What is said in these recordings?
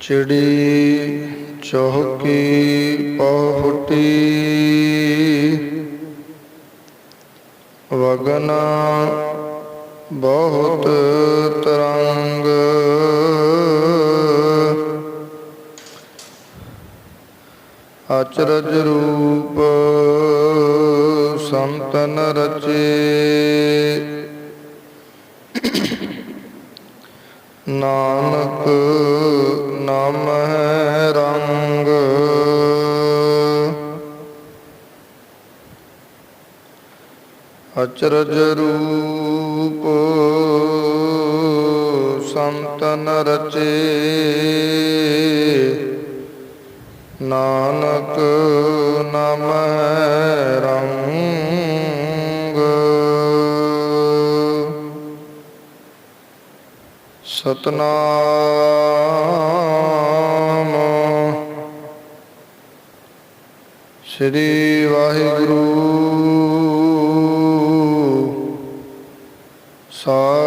ਚਿੜੀ ਚੌਕੀ ਪਹੁ ਵਗਨ ਬਹੁਤ ਤਰੰਗ। ਅਚਰਜ ਰੂਪ ਸੰਤਨ ਰਚੇ। ਨਾਨਕ ਨਾਮ ਹੈ ਰੰਗ। ਅਚਰਜ ਰੂਪ ਸੰਤਨ ਰਚੇ। ਨਾਨਕ ਨਾਮ ਹੈ ਰੰਗ। ਸਤਨਾਮ ਸ੍ਰੀ ਵਾਹਿਗੁਰੂ। ਸਾਹਿਬ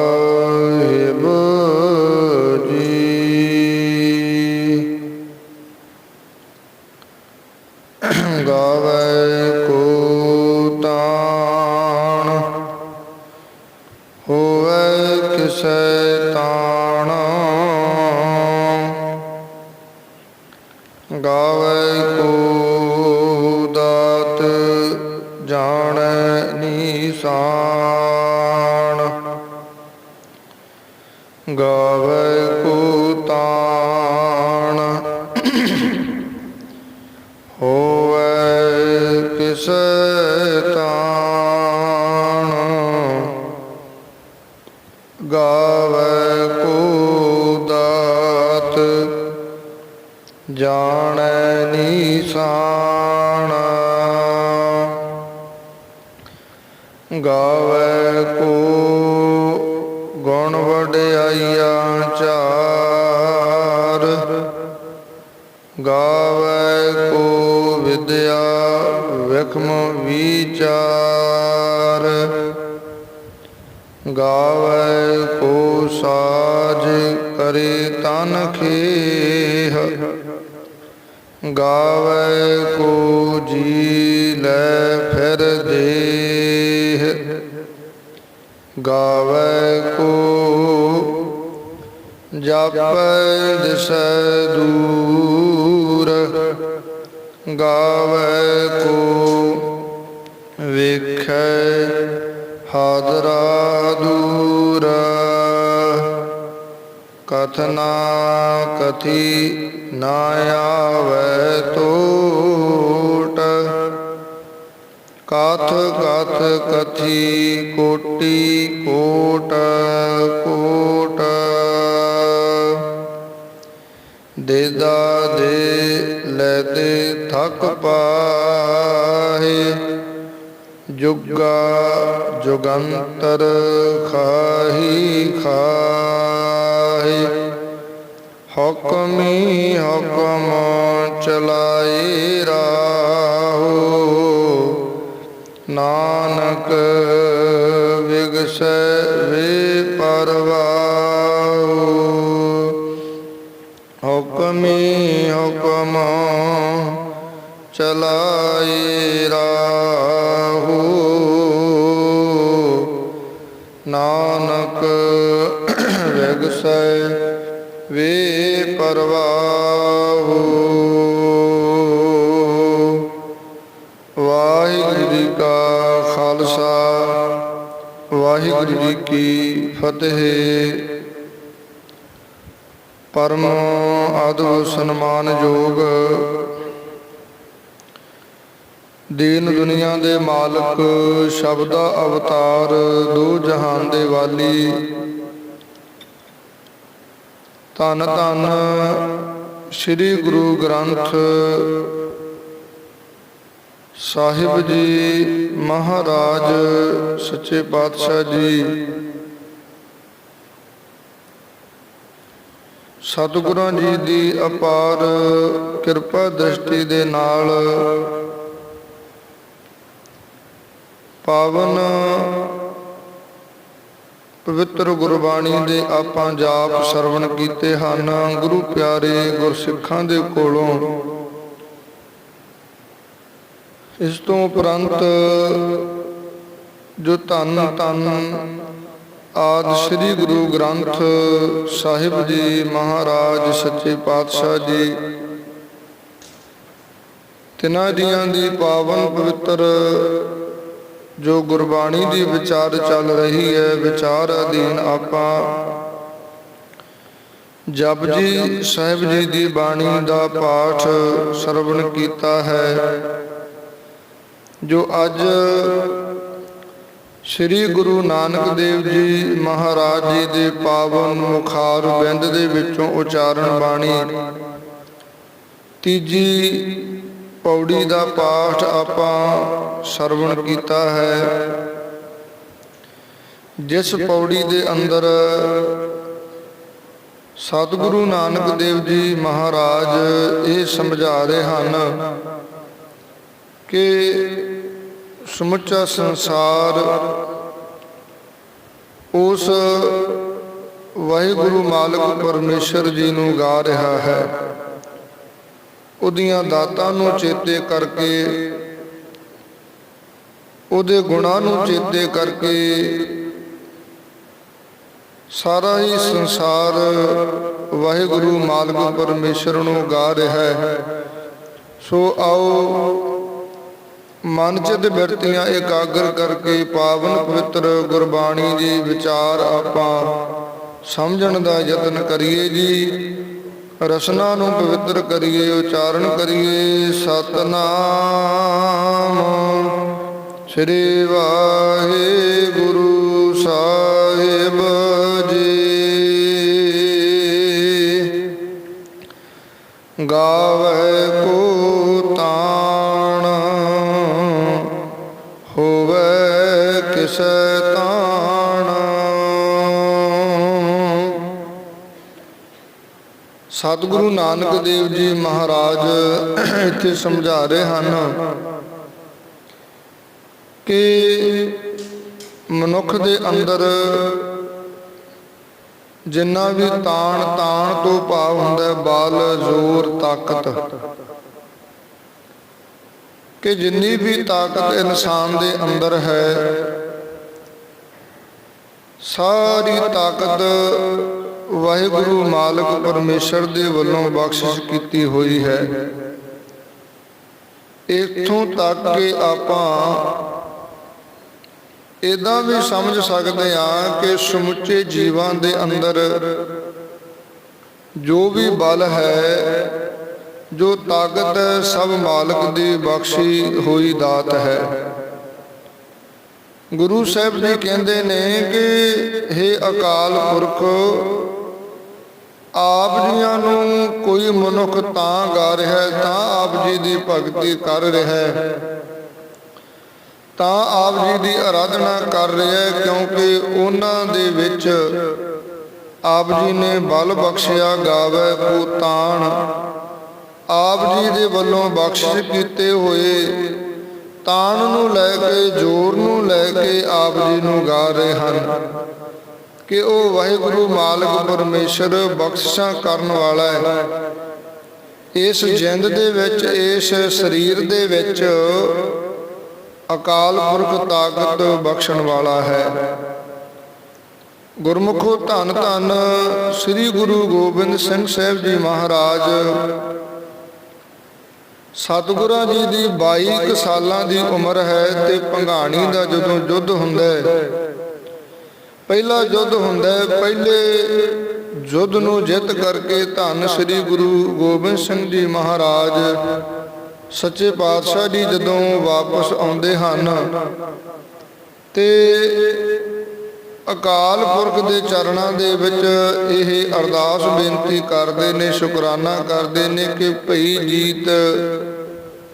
ਜਾਪੈ ਦਿਸੈ ਦੂਰ, ਗਾਵੇ ਕੋ ਵੇਖੈ ਹਾਦਰਾ ਦੂਰ। ਕਥਨਾ ਕਥੀ ਨਾ ਆਵੇ ਟੋਟ ਕਥ ਕਥ ਕਥੀ ਕੋਟੀ ਕੋਟ ਕੋਟ। ਦੇਦਾ ਦੇ ਲੈ ਥਕ ਪਾਹੇ। ਜੁਗਾ ਜੁਗੰਤਰ ਖਾਹੀ ਖਾਹੀ। ਹੁਕਮੀ ਹੁਕਮ ਚਲਾਏ ਰਾਹੋ। ਨਾਨਕ ਵਿਗਸੈ ਪਰਮ ਆਦਵ ਸਨਮਾਨਯੋਗ ਦੀਨ ਦੁਨੀਆ ਦੇ ਮਾਲਕ, ਸ਼ਬਦ ਅਵਤਾਰ, ਦੋ ਜਹਾਨ ਦੇ ਵਾਲੀ। ਧੰਨ ਧੰਨ ਸ੍ਰੀ ਗੁਰੂ ਗ੍ਰੰਥ ਸਾਹਿਬ ਜੀ ਮਹਾਰਾਜ, ਸੱਚੇ ਪਾਤਸ਼ਾਹ ਜੀ। ਸਤਿਗੁਰਾਂ ਜੀ ਦੀ ਅਪਾਰ ਕਿਰਪਾ ਦ੍ਰਿਸ਼ਟੀ ਦੇ ਨਾਲ ਪਾਵਨ ਪਵਿੱਤਰ ਗੁਰਬਾਣੀ ਦੇ ਆਪਾਂ ਜਾਪ ਸਰਵਣ ਕੀਤੇ ਹਨ, ਗੁਰੂ ਪਿਆਰੇ ਗੁਰਸਿੱਖਾਂ ਦੇ ਕੋਲੋਂ। ਇਸ ਤੋਂ ਉਪਰੰਤ ਜੋ ਧੰਨ ਧੰਨ ਆਦ ਸ੍ਰੀ ਗੁਰੂ ਗ੍ਰੰਥ ਸਾਹਿਬ ਜੀ ਮਹਾਰਾਜ ਸੱਚੇ ਪਾਤਸ਼ਾਹ ਜੀ। ਤਿਨਾਂ ਦੀਆਂ ਦੀ ਪਾਵਨ ਪਵਿੱਤਰ ਜੋ ਗੁਰਬਾਣੀ ਦੀ ਵਿਚਾਰ ਚੱਲ ਰਹੀ ਹੈ ਵਿਚਾਰ ਅਧੀਨ ਆਪਾਂ। ਜਪਜੀ ਸਾਹਿਬ ਜੀ ਦੀ ਬਾਣੀ ਦਾ ਪਾਠ ਸਰਵਣ ਕੀਤਾ ਹੈ। ਜੋ ਅੱਜ ਸ੍ਰੀ ਗੁਰੂ ਨਾਨਕ ਦੇਵ ਜੀ ਮਹਾਰਾਜ ਜੀ ਦੇ ਪਾਵਨ ਮੁਖਾਰ ਬਿੰਦ ਦੇ ਵਿੱਚੋਂ ਉਚਾਰਨ ਬਾਣੀ। ਤੀਜੀ ਪੌੜੀ ਦਾ ਪਾਠ ਆਪਾਂ ਸਰਵਣ ਕੀਤਾ ਹੈ। ਜਿਸ ਪੌੜੀ ਦੇ ਅੰਦਰ ਸਤਿਗੁਰੂ ਨਾਨਕ ਦੇਵ ਜੀ ਮਹਾਰਾਜ ਇਹ ਸਮਝਾ ਰਹੇ ਹਨ ਕਿ ਸਮੁੱਚਾ ਸੰਸਾਰ। ਉਸ ਵਾਹਿਗੁਰੂ ਮਾਲਕ ਪਰਮੇਸ਼ਰ ਜੀ ਨੂੰ ਗਾ ਰਿਹਾ ਹੈ। ਉਹਦੀਆਂ ਦਾਤਾਂ ਨੂੰ ਚੇਤੇ ਕਰਕੇ, ਉਹਦੇ ਗੁਣਾਂ ਨੂੰ ਚੇਤੇ ਕਰਕੇ ਸਾਰਾ ਹੀ ਸੰਸਾਰ ਵਾਹਿਗੁਰੂ ਮਾਲਕ ਪਰਮੇਸ਼ਰ ਨੂੰ ਗਾ ਰਿਹਾ ਹੈ। ਸੋ ਆਓ ਮਨ ਚਿਤ ਬਿਰਤੀਆਂ ਇਕਾਗਰ ਕਰਕੇ ਪਾਵਨ ਪਵਿੱਤਰ ਗੁਰਬਾਣੀ ਦੀ ਵਿਚਾਰ ਆਪਾਂ ਸਮਝਣ ਦਾ ਯਤਨ ਕਰੀਏ ਜੀ। ਰਸਨਾ ਨੂੰ ਪਵਿੱਤਰ ਕਰੀਏ, ਉਚਾਰਨ ਕਰੀਏ, ਸਤਨਾਮ। ਸ੍ਰੀ ਵਾਹਿਗੁਰੂ ਸਾਹਿਬ ਜੀ। ਗਾਵੇ ਹੋਵੇ ਸਤਿਗੁਰੂ ਨਾਨਕ ਦੇਵ ਜੀ ਮਹਾਰਾਜ ਇੱਥੇ ਸਮਝਾ ਰਹੇ ਹਨ ਕਿ ਮਨੁੱਖ ਦੇ ਅੰਦਰ ਜਿੰਨਾ ਵੀ ਤਾਣ ਤਾਣ ਤੋਂ ਭਾਵ ਹੁੰਦਾ ਹੈ, ਬਲ, ਜ਼ੋਰ, ਤਾਕਤ। ਕਿ ਜਿੰਨੀ ਵੀ ਤਾਕਤ ਇਨਸਾਨ ਦੇ ਅੰਦਰ ਹੈ ਸਾਰੀ ਤਾਕਤ ਵਾਹਿਗੁਰੂ ਮਾਲਕ ਪਰਮੇਸ਼ਰ ਦੇ ਵੱਲੋਂ ਬਖਸ਼ਿਸ਼ ਕੀਤੀ ਹੋਈ ਹੈ। ਇਥੋਂ ਤੱਕ ਕਿ ਆਪਾਂ ਇਦਾਂ ਵੀ ਸਮਝ ਸਕਦੇ ਹਾਂ ਕਿ ਸਮੁੱਚੇ ਜੀਵਾਂ ਦੇ ਅੰਦਰ ਜੋ ਵੀ ਬਲ ਹੈ, ਜੋ ਤਾਕਤ ਸਭ ਮਾਲਕ ਦੀ ਬਖਸ਼ੀ ਹੋਈ ਦਾਤ ਹੈ। ਗੁਰੂ ਸਾਹਿਬ ਜੀ ਕਹਿੰਦੇ ਨੇ ਕਿ हे ਅਕਾਲ ਪੁਰਖ, ਆਪ ਜੀਆਂ ਨੂੰ ਕੋਈ ਮਨੁੱਖ ਤਾਂ ਗਾ ਰਿਹਾ ਤਾਂ ਆਪ ਜੀ ਦੀ ਭਗਤੀ ਕਰ ਰਿਹਾ ਤਾਂ ਆਪ ਜੀ ਦੀ ਆਰਾਧਨਾ ਕਰ ਰਿਹਾ ਕਿਉਂਕਿ ਉਹਨਾਂ ਦੇ ਵਿੱਚ ਆਪ ਜੀ ਨੇ ਬਲ ਬਖਸ਼ਿਆ ਗਾਵੇ ਕੋ ਤਾਣ ਆਪ ਜੀ ਦੇ ਵੱਲੋਂ ਬਖਸ਼ਿਸ਼ ਕੀਤੇ ਹੋਏ ਤਾਣ ਨੂੰ ਲੈ ਕੇ, ਜੋਰ ਨੂੰ ਲੈ ਕੇ ਆਪ ਜੀ ਨੂੰ ਗਾ ਰਹੇ ਹਨ ਕਿ ਉਹ ਵਾਹਿਗੁਰੂ ਮਾਲਕ ਪਰਮੇਸ਼ਰ ਬਖਸ਼ਿਸ਼ਾਂ ਕਰਨ ਵਾਲਾ ਹੈ। ਇਸ ਜਿੰਦ ਦੇ ਵਿੱਚ, ਇਸ ਸਰੀਰ ਦੇ ਵਿੱਚ ਅਕਾਲ ਪੁਰਖ ਤਾਕਤ ਬਖਸ਼ਣ ਵਾਲਾ ਹੈ। ਗੁਰਮੁਖੋ ਧੰਨ ਧੰਨ ਸ੍ਰੀ ਗੁਰੂ ਗੋਬਿੰਦ ਸਿੰਘ ਸਾਹਿਬ ਜੀ ਮਹਾਰਾਜ। ਸਤਿਗੁਰਾਂ ਜੀ ਦੀ 22 ਸਾਲਾਂ ਦੀ ਉਮਰ ਹੈ ਤੇ ਪੰਘਾਣੀ ਦਾ ਜਦੋਂ ਯੁੱਧ ਹੁੰਦਾ ਹੈ, ਪਹਿਲਾ ਯੁੱਧ ਹੁੰਦਾ ਹੈ, ਪਹਿਲੇ ਯੁੱਧ ਨੂੰ ਜਿੱਤ ਕਰਕੇ ਧੰਨ ਸ੍ਰੀ ਗੁਰੂ ਗੋਬਿੰਦ ਸਿੰਘ ਜੀ ਮਹਾਰਾਜ ਸੱਚੇ ਪਾਤਸ਼ਾਹ ਜੀ ਜਦੋਂ ਵਾਪਸ ਆਉਂਦੇ ਹਨ ਤੇ ਅਕਾਲ ਪੁਰਖ ਦੇ ਚਰਨਾਂ ਦੇ ਵਿੱਚ ਇਹ ਅਰਦਾਸ ਬੇਨਤੀ ਕਰਦੇ ਨੇ, ਸ਼ੁਕਰਾਨਾ ਕਰਦੇ ਨੇ ਕਿ ਭਈ ਜੀਤ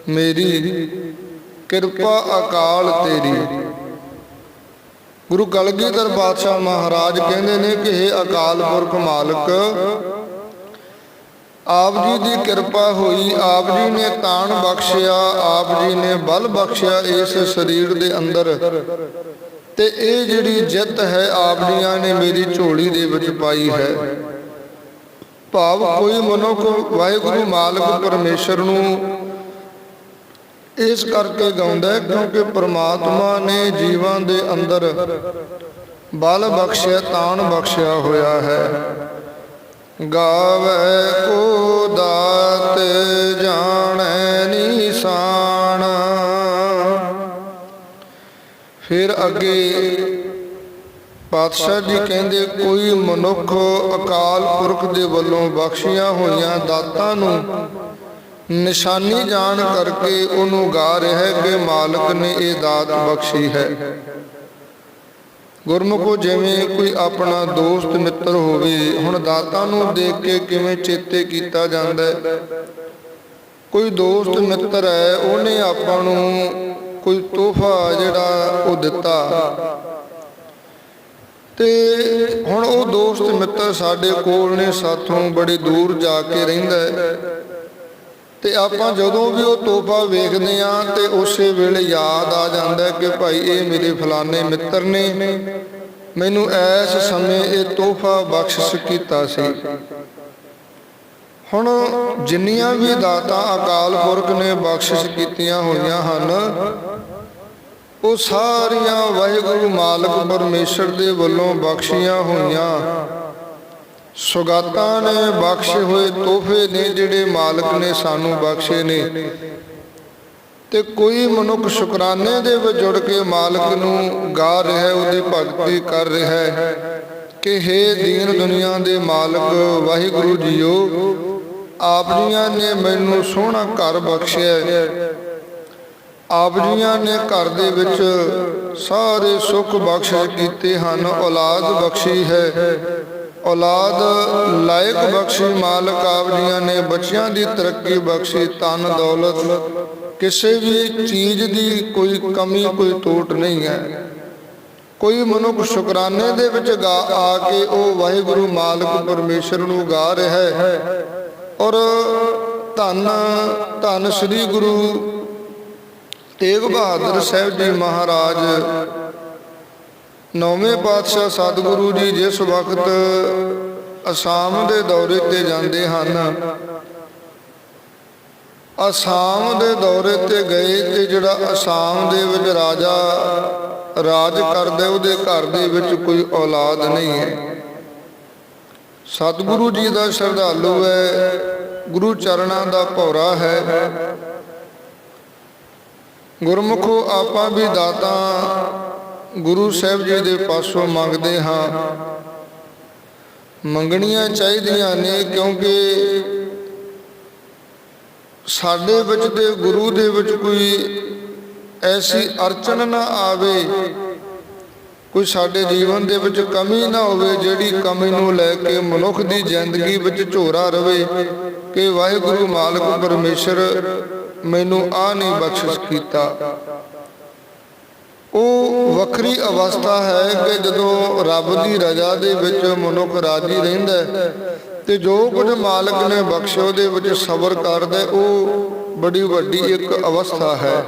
ਮੇਰੀ, ਕਿਰਪਾ ਅਕਾਲ ਤੇਰੀ। ਗੁਰੂ ਕਲਗੀਧਰ ਪਾਤਸ਼ਾਹ ਮਹਾਰਾਜ ਕਹਿੰਦੇ ਨੇ ਕਿ ਇਹ ਅਕਾਲ ਪੁਰਖ ਮਾਲਕ, ਆਪ ਜੀ ਦੀ ਕਿਰਪਾ ਹੋਈ, ਆਪ ਜੀ ਨੇ ਤਾਣ ਬਖਸ਼ਿਆ, ਆਪ ਜੀ ਨੇ ਬਲ ਬਖਸ਼ਿਆ ਇਸ ਸਰੀਰ ਦੇ ਅੰਦਰ। ਤੇ ਇਹ ਜਿਹੜੀ ਜਿੱਤ ਹੈ ਆਪ ਜੀਆਂ ਨੇ ਮੇਰੀ ਝੋਲੀ ਦੇ ਵਿੱਚ ਪਾਈ ਹੈ। ਭਾਵ ਕੋਈ ਮਨੁੱਖ, ਵਾਹਿਗੁਰੂ ਮਾਲਕ ਪਰਮੇਸ਼ਰ ਨੂੰ ਇਸ ਕਰਕੇ ਗਾਉਂਦਾ ਹੈ ਕਿਉਂਕਿ ਪ੍ਰਮਾਤਮਾ ਨੇ ਜੀਵਾਂ ਦੇ ਅੰਦਰ ਬਲ ਬਖਸ਼ਿਆ, ਤਾਣ ਬਖਸ਼ਿਆ ਹੋਇਆ ਹੈ। ਗਾਵੇ ਕੋ ਦਾਤ ਜਾਣੈ ਨਿਸ਼ਾਨ ਫਿਰ ਅੱਗੇ ਪਾਤਸ਼ਾਹ ਜੀ ਕਹਿੰਦੇ, ਕੋਈ ਮਨੁੱਖ ਅਕਾਲ ਪੁਰਖ ਦੇ ਵੱਲੋਂ ਬਖਸ਼ੀਆਂ ਹੋਈਆਂ ਦਾਤਾਂ ਨੂੰ ਨਿਸ਼ਾਨੀ ਜਾਣ ਕਰਕੇ ਉਹਨੂੰ ਗਾ ਰਿਹਾ ਹੈ ਕਿ ਮਾਲਕ ਨੇ ਇਹ ਦਾਤ ਬਖਸ਼ੀ ਹੈ। ਗੁਰਮੁਖੋ, ਜਿਵੇਂ ਕੋਈ ਆਪਣਾ ਦੋਸਤ, ਮਿੱਤਰ ਹੋਵੇ, ਹੁਣ ਦਾਤਾਂ ਨੂੰ ਦੇਖ ਕੇ ਕਿਵੇਂ ਚੇਤੇ ਕੀਤਾ ਜਾਂਦਾ ਹੈ? ਕੋਈ ਦੋਸਤ, ਮਿੱਤਰ ਹੈ, ਉਹਨੇ ਆਪਾਂ ਨੂੰ ਕੋਈ ਤੋਹਫਾ ਜਿਹੜਾ ਉਹ ਦਿੱਤਾ। ਤੇ ਹੁਣ ਉਹ ਦੋਸਤ ਮਿੱਤਰ ਸਾਡੇ ਕੋਲ ਨੇ, ਸਾਥੋਂ ਬੜੇ ਦੂਰ ਜਾ ਕੇ ਰਹਿੰਦਾ ਤੇ ਆਪਾਂ ਜਦੋਂ ਵੀ ਉਹ ਤੋਹਫਾ ਵੇਖਦੇ ਆ ਤੇ ਉਸੇ ਵੇਲੇ ਯਾਦ ਆ ਜਾਂਦਾ ਕਿ ਭਾਈ ਇਹ ਮੇਰੇ ਫਲਾਣੇ ਮਿੱਤਰ ਨੇ ਮੈਨੂੰ ਐਸ ਸਮੇਂ ਇਹ ਤੋਹਫਾ ਬਖਸ਼ਿਸ਼ ਕੀਤਾ ਸੀ। ਹੁਣ ਜਿੰਨੀਆਂ ਵੀ ਦਾਤਾਂ ਅਕਾਲ ਪੁਰਖ ਨੇ ਬਖਸ਼ਿਸ਼ ਕੀਤੀਆਂ ਹੋਈਆਂ ਹਨ ਉਹ ਸਾਰੀਆਂ ਵਾਹਿਗੁਰੂ ਮਾਲਕ ਪਰਮੇਸ਼ਰ ਦੇ ਵੱਲੋਂ ਬਖਸ਼ੀਆਂ ਹੋਈਆਂ। ਸੁਗਾਤਾਂ ਨੇ ਬਖਸ਼ੇ ਹੋਏ ਤੋਹਫੇ ਨੇ ਜਿਹੜੇ ਮਾਲਕ ਨੇ ਸਾਨੂੰ ਬਖਸ਼ੇ ਨੇ। ਤੇ ਕੋਈ ਮਨੁੱਖ ਸ਼ੁਕਰਾਨੇ ਦੇ ਵਿੱਚ ਜੁੜ ਕੇ ਮਾਲਕ ਨੂੰ ਗਾ ਰਿਹਾ ਹੈ, ਉਹਦੀ ਭਗਤੀ ਕਰ ਰਿਹਾ ਹੈ ਕਿ हे ਦੀਨ ਦੁਨੀਆ ਦੇ ਮਾਲਕ, ਵਾਹਿਗੁਰੂ ਜੀਓ, ਆਪ ਜੀਆਂ ਨੇ ਮੈਨੂੰ ਸੋਹਣਾ ਘਰ ਬਖਸ਼ਿਆ ਆਪ ਜੀਆਂ ਨੇ ਘਰ ਦੇ ਵਿੱਚ ਸਾਰੇ ਸੁੱਖ ਬਖਸ਼ਿਸ਼ ਕੀਤੇ ਹਨ। ਔਲਾਦ ਬਖਸ਼ੀ ਹੈ। ਔਲਾਦ ਲਾਇਕ ਬਖਸ਼ੀ, ਮਾਲਕ ਆਪ ਜੀਆਂ ਨੇ ਬੱਚਿਆਂ ਦੀ ਤਰੱਕੀ ਬਖਸ਼ੀ ਤਨ ਦੌਲਤ। ਕਿਸੇ ਵੀ ਚੀਜ਼ ਦੀ ਕੋਈ ਕਮੀ, ਕੋਈ ਟੋਟ ਨਹੀਂ ਹੈ। ਕੋਈ ਮਨੁੱਖ ਸ਼ੁਕਰਾਨੇ ਦੇ ਵਿੱਚ ਗਾ ਆ ਕੇ ਉਹ ਵਾਹਿਗੁਰੂ, ਮਾਲਕ ਪਰਮੇਸ਼ਰ ਨੂੰ ਗਾ ਰਿਹਾ ਹੈ। ਔਰ ਧੰਨ ਧੰਨ ਸ੍ਰੀ ਗੁਰੂ ਤੇਗ ਬਹਾਦਰ ਸਾਹਿਬ ਜੀ ਮਹਾਰਾਜ। ਨੌਵੇਂ ਪਾਤਸ਼ਾਹ ਸਤਿਗੁਰੂ ਜੀ ਜਿਸ ਵਕਤ ਅਸਾਮ ਦੇ ਦੌਰੇ ਤੇ ਜਾਂਦੇ ਹਨ, ਅਸਾਮ ਦੇ ਦੌਰੇ ਤੇ ਗਏ ਤੇ ਜਿਹੜਾ ਅਸਾਮ ਦੇ ਵਿੱਚ ਰਾਜਾ ਰਾਜ ਕਰਦਾ ਉਹਦੇ ਘਰ ਦੇ ਵਿੱਚ ਕੋਈ ਔਲਾਦ ਨਹੀਂ ਹੈ। ਸਤਿਗੁਰੂ ਜੀ ਦਾ ਸ਼ਰਧਾਲੂ ਹੈ, ਗੁਰੂ ਚਰਨਾਂ ਦਾ ਭੌਰਾ ਹੈ। ਗੁਰਮੁਖੋ ਆਪਾਂ ਵੀ ਦਾਤਾ ਗੁਰੂ ਸਾਹਿਬ ਜੀ ਦੇ ਪਾਸੋਂ ਮੰਗਦੇ ਹਾਂ। ਮੰਗਣੀਆਂ ਚਾਹੀਦੀਆਂ ਨੇ ਕਿਉਂਕਿ ਸਾਡੇ ਵਿੱਚ ਤੇ ਗੁਰੂ ਦੇ ਵਿੱਚ ਕੋਈ ਐਸੀ ਅਰਚਨ ਨਾ ਆਵੇ, ਕੋਈ ਸਾਡੇ ਜੀਵਨ ਦੇ ਵਿੱਚ ਕਮੀ ਨਾ ਹੋਵੇ, ਜਿਹੜੀ ਕਮੀ ਨੂੰ ਲੈ ਕੇ ਮਨੁੱਖ ਦੀ ਜ਼ਿੰਦਗੀ ਵਿੱਚ ਝੋਰਾ ਰਵੇ, ਕਿ ਵਾਹਿਗੁਰੂ ਮਾਲਕ ਪਰਮੇਸ਼ਰ ਮੈਨੂੰ ਆ ਨਹੀਂ ਬਖਸ਼ਿਸ਼ ਕੀਤਾ। ਉਹ ਵੱਖਰੀ ਅਵਸਥਾ ਹੈ ਕਿ ਜਦੋਂ ਰੱਬ ਦੀ ਰਜ਼ਾ ਦੇ ਵਿੱਚ ਮਨੁੱਖ ਰਾਜੀ ਰਹਿੰਦਾ ਤੇ ਜੋ ਕੁਝ ਮਾਲਕ ਨੇ ਬਖਸ਼ਿਆ, ਉਹਦੇ ਵਿੱਚ ਸਬਰ ਕਰਦਾ ਉਹ ਬੜੀ ਵੱਡੀ ਇੱਕ ਅਵਸਥਾ ਹੈ।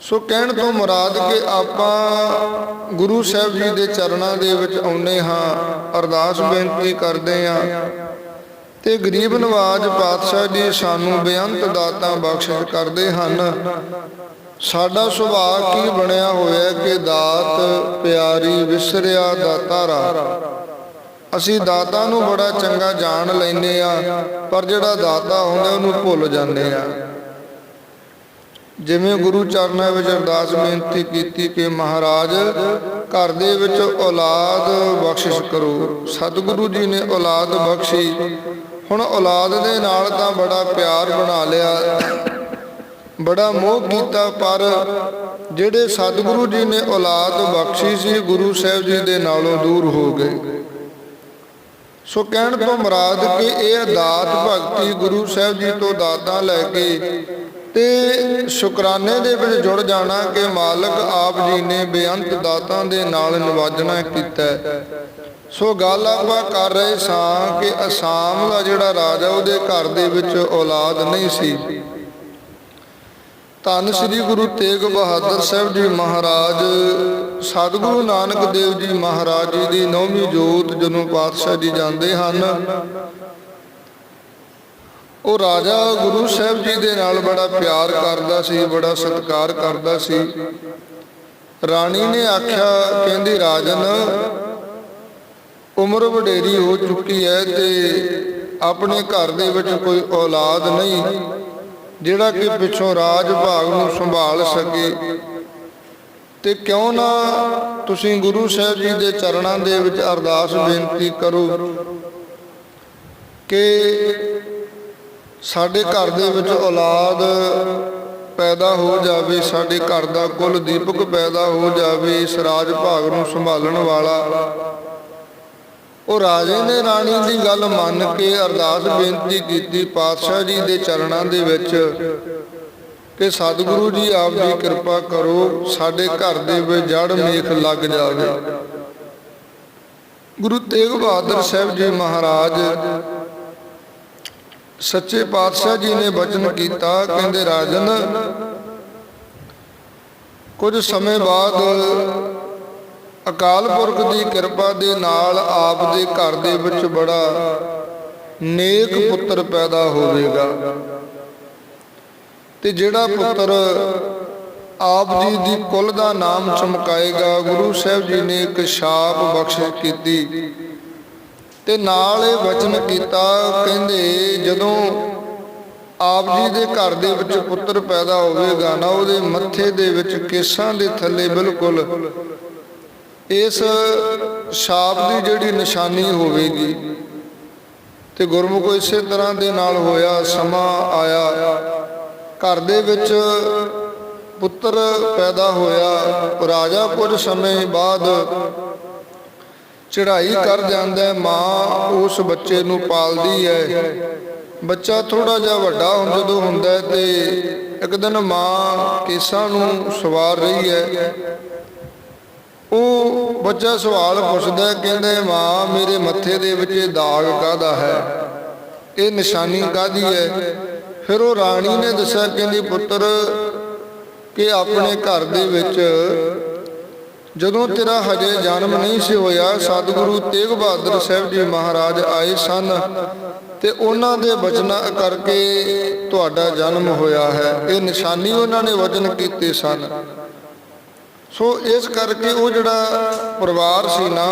ਸੋ ਕਹਿਣ ਤੋਂ ਮੁਰਾਦ ਕਿ ਆਪਾਂ ਗੁਰੂ ਸਾਹਿਬ ਜੀ ਦੇ ਚਰਨਾਂ ਦੇ ਵਿੱਚ ਆਉਨੇ ਹਾਂ, ਅਰਦਾਸ ਬੇਨਤੀ ਕਰਦੇ ਹਾਂ। ਤੇ ਗਰੀਬ ਨਵਾਜ ਪਾਤਸ਼ਾਹ ਜੀ ਸਾਨੂੰ ਬੇਅੰਤ ਦਾਤਾਂ ਬਖਸ਼ਿਸ਼ ਕਰਦੇ ਹਨ। ਸਾਡਾ ਸੁਭਾਅ ਕੀ ਬਣਿਆ ਹੋਇਆ ਕਿ ਦਾਤ ਪਿਆਰੀ ਵਿਸਰਿਆ ਦਾਤਾਰਾ ਅਸੀਂ ਦਾਤਾ ਨੂੰ ਬੜਾ ਚੰਗਾ ਜਾਣ ਲੈਨੇ ਆ ਪਰ ਜਿਹੜਾ ਦਾਤਾ ਹੁੰਦਾ ਉਹਨੂੰ ਭੁੱਲ ਜਾਂਦੇ ਆ ਜਿਵੇਂ ਗੁਰੂ ਚਰਨਾਂ ਵਿੱਚ ਅਰਦਾਸ ਬੇਨਤੀ ਕੀਤੀ ਕਿ ਮਹਾਰਾਜ, ਘਰ ਦੇ ਵਿੱਚ ਔਲਾਦ ਬਖਸ਼ਿਸ਼ ਕਰੋ। ਸਤਿਗੁਰੂ ਜੀ ਨੇ ਔਲਾਦ ਬਖਸ਼ੀ। ਹੁਣ ਔਲਾਦ ਦੇ ਨਾਲ ਤਾਂ ਬੜਾ ਪਿਆਰ ਬਣਾ ਲਿਆ। ਬੜਾ ਮੋਹ ਕੀਤਾ, ਪਰ ਜਿਹੜੇ ਸਤਿਗੁਰੂ ਜੀ ਨੇ ਔਲਾਦ ਬਖਸ਼ੀ ਸੀ, ਗੁਰੂ ਸਾਹਿਬ ਜੀ ਦੇ ਨਾਲੋਂ ਦੂਰ ਹੋ ਗਏ। ਸੋ ਕਹਿਣ ਤੋਂ ਮਰਾਦ ਕਿ ਇਹ ਦਾਤ ਭਗਤੀ ਗੁਰੂ ਸਾਹਿਬ ਜੀ ਤੋਂ ਦਾਤਾਂ ਲੈ ਕੇ ਤੇ ਸ਼ੁਕਰਾਨੇ ਦੇ ਵਿੱਚ ਜੁੜ ਜਾਣਾ ਕਿ ਮਾਲਕ ਆਪ ਜੀ ਨੇ ਬੇਅੰਤ ਦਾਤਾਂ ਦੇ ਨਾਲ ਨਿਵਾਜਣਾ ਕੀਤਾ। ਸੋ ਗੱਲ ਆਪਾਂ ਕਰ ਰਹੇ ਸਾਂ ਕਿ ਅਸਾਮ ਦਾ ਜਿਹੜਾ ਰਾਜਾ, ਉਹਦੇ ਘਰ ਦੇ ਵਿੱਚ ਔਲਾਦ ਨਹੀਂ ਸੀ। ਧੰਨ ਸ੍ਰੀ ਗੁਰੂ ਤੇਗ ਬਹਾਦਰ ਸਾਹਿਬ ਜੀ ਮਹਾਰਾਜ, ਸਤਿਗੁਰੂ ਨਾਨਕ ਦੇਵ ਜੀ ਮਹਾਰਾਜ ਜੀ ਦੀ ਨੌਵੀਂ ਜੋਤ ਜਦੋਂ ਪਾਤਸ਼ਾਹ ਜੀ ਜਾਂਦੇ ਹਨ, ਉਹ ਰਾਜਾ ਗੁਰੂ ਸਾਹਿਬ ਜੀ ਦੇ ਨਾਲ ਬੜਾ ਪਿਆਰ ਕਰਦਾ ਸੀ, ਬੜਾ ਸਤਿਕਾਰ ਕਰਦਾ ਸੀ। ਰਾਣੀ ਨੇ ਆਖਿਆ, ਕਹਿੰਦੀ, ਰਾਜਨ ਉਮਰ ਵਡੇਰੀ ਹੋ ਚੁੱਕੀ ਹੈ ਤੇ ਆਪਣੇ ਘਰ ਦੇ ਵਿੱਚ ਕੋਈ ਔਲਾਦ ਨਹੀਂ, ਜਿਹੜਾ ਕਿ ਪਿੱਛੋਂ ਰਾਜ ਭਾਗ ਨੂੰ ਸੰਭਾਲ ਸਕੇ। ਤੇ ਕਿਉਂ ਨਾ ਤੁਸੀਂ ਗੁਰੂ ਸਾਹਿਬ ਜੀ ਦੇ ਚਰਨਾਂ ਦੇ ਵਿੱਚ ਅਰਦਾਸ ਬੇਨਤੀ ਕਰੋ ਕਿ ਸਾਡੇ ਘਰ ਦੇ ਵਿੱਚ ਔਲਾਦ ਪੈਦਾ ਹੋ ਜਾਵੇ, ਸਾਡੇ ਘਰ ਦਾ ਕੁਲ ਦੀਪਕ ਪੈਦਾ ਹੋ ਜਾਵੇ, ਇਸ ਰਾਜ ਭਾਗ ਨੂੰ ਸੰਭਾਲਣ ਵਾਲਾ। ਉਹ ਰਾਜੇ ਨੇ ਰਾਣੀ ਦੀ ਗੱਲ ਮੰਨ ਕੇ ਅਰਦਾਸ ਬੇਨਤੀ ਕੀਤੀ ਪਾਤਸ਼ਾਹ ਜੀ ਦੇ ਚਰਨਾਂ ਦੇ ਵਿੱਚ ਕਿ ਸਤਿਗੁਰੂ ਜੀ ਆਪ ਜੀ ਕਿਰਪਾ ਕਰੋ, ਸਾਡੇ ਘਰ ਦੇ ਵਿੱਚ ਜੜ ਮੇਖ ਲੱਗ ਜਾਵੇ। ਗੁਰੂ ਤੇਗ ਬਹਾਦਰ ਸਾਹਿਬ ਜੀ ਮਹਾਰਾਜ ਸੱਚੇ ਪਾਤਸ਼ਾਹ ਜੀ ਨੇ ਬਚਨ ਕੀਤਾ, ਕਹਿੰਦੇ, ਰਾਜਨ, ਕੁਝ ਸਮੇਂ ਬਾਅਦ ਅਕਾਲ ਪੁਰਖ ਦੀ ਕਿਰਪਾ ਦੇ ਨਾਲ ਆਪ ਦੇ ਘਰ ਦੇ ਵਿੱਚ ਬੜਾ ਨੇਕ ਪੁੱਤਰ ਪੈਦਾ ਹੋਵੇਗਾ। ਤੇ ਜਿਹੜਾ ਪੁੱਤਰ ਆਪ ਜੀ ਦੀ ਕੁਲ ਦਾ ਨਾਮ ਚਮਕਾਏਗਾ, ਗੁਰੂ ਸਾਹਿਬ ਜੀ ਨੇ ਇੱਕ ਛਾਪ ਬਖਸ਼ਿਸ਼ ਕੀਤੀ। ਤੇ ਨਾਲ ਇਹ ਵਚਨ ਕੀਤਾ, ਕਹਿੰਦੇ, ਜਦੋਂ ਆਪ ਜੀ ਦੇ ਘਰ ਦੇ ਵਿੱਚ ਪੁੱਤਰ ਪੈਦਾ ਹੋਵੇਗਾ ਨਾ, ਉਹਦੇ ਮੱਥੇ ਦੇ ਵਿੱਚ ਕੇਸਾਂ ਦੇ ਥੱਲੇ ਬਿਲਕੁਲ ਇਸ ਛਾਪ ਦੀ ਜਿਹੜੀ ਨਿਸ਼ਾਨੀ ਹੋਵੇਗੀ ਤੇ ਗੁਰਮੁਖ ਇਸੇ ਤਰ੍ਹਾਂ ਦੇ ਨਾਲ ਹੋਇਆ, ਸਮਾਂ ਆਇਆ। ਘਰ ਦੇ ਵਿੱਚ ਪੁੱਤਰ ਪੈਦਾ ਹੋਇਆ, ਰਾਜਾ ਕੁਝ ਸਮੇਂ ਬਾਅਦ ਚੜਾਈ ਕਰ ਜਾਂਦਾ ਮਾਂ ਉਸ ਬੱਚੇ ਨੂੰ ਪਾਲਦੀ ਹੈ। ਬੱਚਾ ਥੋੜਾ ਜਿਹਾ ਵੱਡਾ ਜਦੋਂ ਹੁੰਦਾ ਤੇ ਇੱਕ ਦਿਨ ਮਾਂ ਕੇਸਾਂ ਨੂੰ ਸਵਾਰ ਰਹੀ ਹੈ। ਉਹ ਬੱਚਾ ਸਵਾਲ ਪੁੱਛਦਾ ਕਹਿੰਦੇ ਮਾਂ, ਮੇਰੇ ਮੱਥੇ ਦੇ ਵਿੱਚ ਇਹ ਦਾਗ ਕਾਦਾ ਹੈ? ਇਹ ਨਿਸ਼ਾਨੀ ਕਾਦੀ ਹੈ? ਫਿਰ ਉਹ ਰਾਣੀ ਨੇ ਦੱਸਿਆ, ਕਹਿੰਦੀ, ਪੁੱਤਰ, ਕਿ ਆਪਣੇ ਘਰ ਦੇ ਵਿੱਚ ਜਦੋਂ ਤੇਰਾ ਹਜੇ ਜਨਮ ਨਹੀਂ ਸੀ ਹੋਇਆ, ਸਤਿਗੁਰੂ ਤੇਗ ਬਹਾਦਰ ਸਾਹਿਬ ਜੀ ਮਹਾਰਾਜ ਆਏ ਸਨ ਤੇ ਉਹਨਾਂ ਦੇ ਬਚਨਾਂ ਕਰਕੇ ਤੁਹਾਡਾ ਜਨਮ ਹੋਇਆ ਹੈ। ਇਹ ਨਿਸ਼ਾਨੀ ਉਹਨਾਂ ਨੇ ਵਚਨ ਕੀਤੇ ਸਨ। ਸੋ ਇਸ ਕਰਕੇ ਉਹ ਜਿਹੜਾ ਪਰਿਵਾਰ ਸੀ ਨਾ,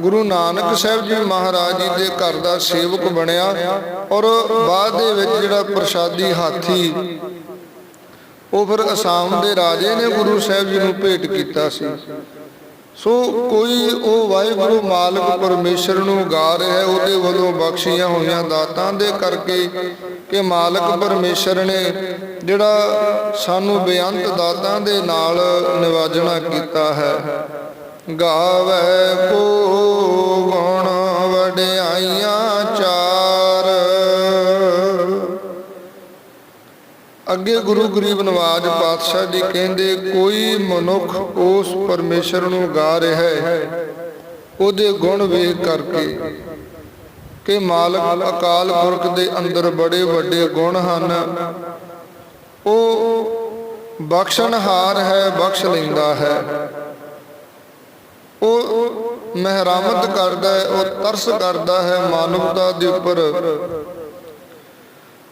ਗੁਰੂ ਨਾਨਕ ਸਾਹਿਬ ਜੀ ਮਹਾਰਾਜ ਜੀ ਦੇ ਘਰ ਦਾ ਸੇਵਕ ਬਣਿਆ ਔਰ ਬਾਅਦ ਦੇ ਵਿੱਚ ਜਿਹੜਾ ਪ੍ਰਸ਼ਾਦੀ ਹਾਥੀ, ਉਹ ਫਿਰ ਅਸਾਮ ਦੇ ਰਾਜੇ ਨੇ ਗੁਰੂ ਸਾਹਿਬ ਜੀ ਨੂੰ ਭੇਟ ਕੀਤਾ ਸੀ। ਸੋ ਕੋਈ ਉਹ ਵਾਹਿਗੁਰੂ ਮਾਲਕ ਪਰਮੇਸ਼ਰ ਨੂੰ ਗਾ ਰਿਹਾ ਹੈ, ਉਹਦੇ ਵੱਲੋਂ ਬਖਸ਼ੀਆਂ ਹੋਈਆਂ ਦਾਤਾਂ ਦੇ ਕਰਕੇ ਕਿ ਮਾਲਕ ਪਰਮੇਸ਼ਰ ਨੇ ਜਿਹੜਾ ਸਾਨੂੰ ਬੇਅੰਤ ਦਾਤਾਂ ਦੇ ਨਾਲ ਨਿਵਾਜਣਾ ਕੀਤਾ ਹੈ। ਗਾਵੇ ਕੋ ਗੁਣ ਵਡਿਆਈਆਂ ਚਾਰ ਅੱਗੇ ਗੁਰੂ ਗਰੀਬ ਨਵਾਜ ਪਾਤਸ਼ਾਹ ਜੀ ਕਹਿੰਦੇ, ਕੋਈ ਮਨੁੱਖ ਉਸ ਪਰਮੇਸ਼ਰ ਨੂੰ ਗਾ ਰਿਹਾ ਹੈ, ਉਹਦੇ ਗੁਣ ਵੇਖ ਕਰਕੇ ਕਿ ਮਾਲਕ ਅਕਾਲ ਪੁਰਖ ਦੇ ਅੰਦਰ ਬੜੇ ਵੱਡੇ ਗੁਣ ਹਨ। ਉਹ ਬਖਸ਼ਣਹਾਰ ਹੈ, ਬਖਸ਼ ਲੈਂਦਾ ਹੈ। ਉਹ ਮਹਿਰਾਮਤ ਕਰਦਾ ਹੈ, ਉਹ ਤਰਸ ਕਰਦਾ ਹੈ, ਮਾਨਵਤਾ ਦੇ ਉੱਪਰ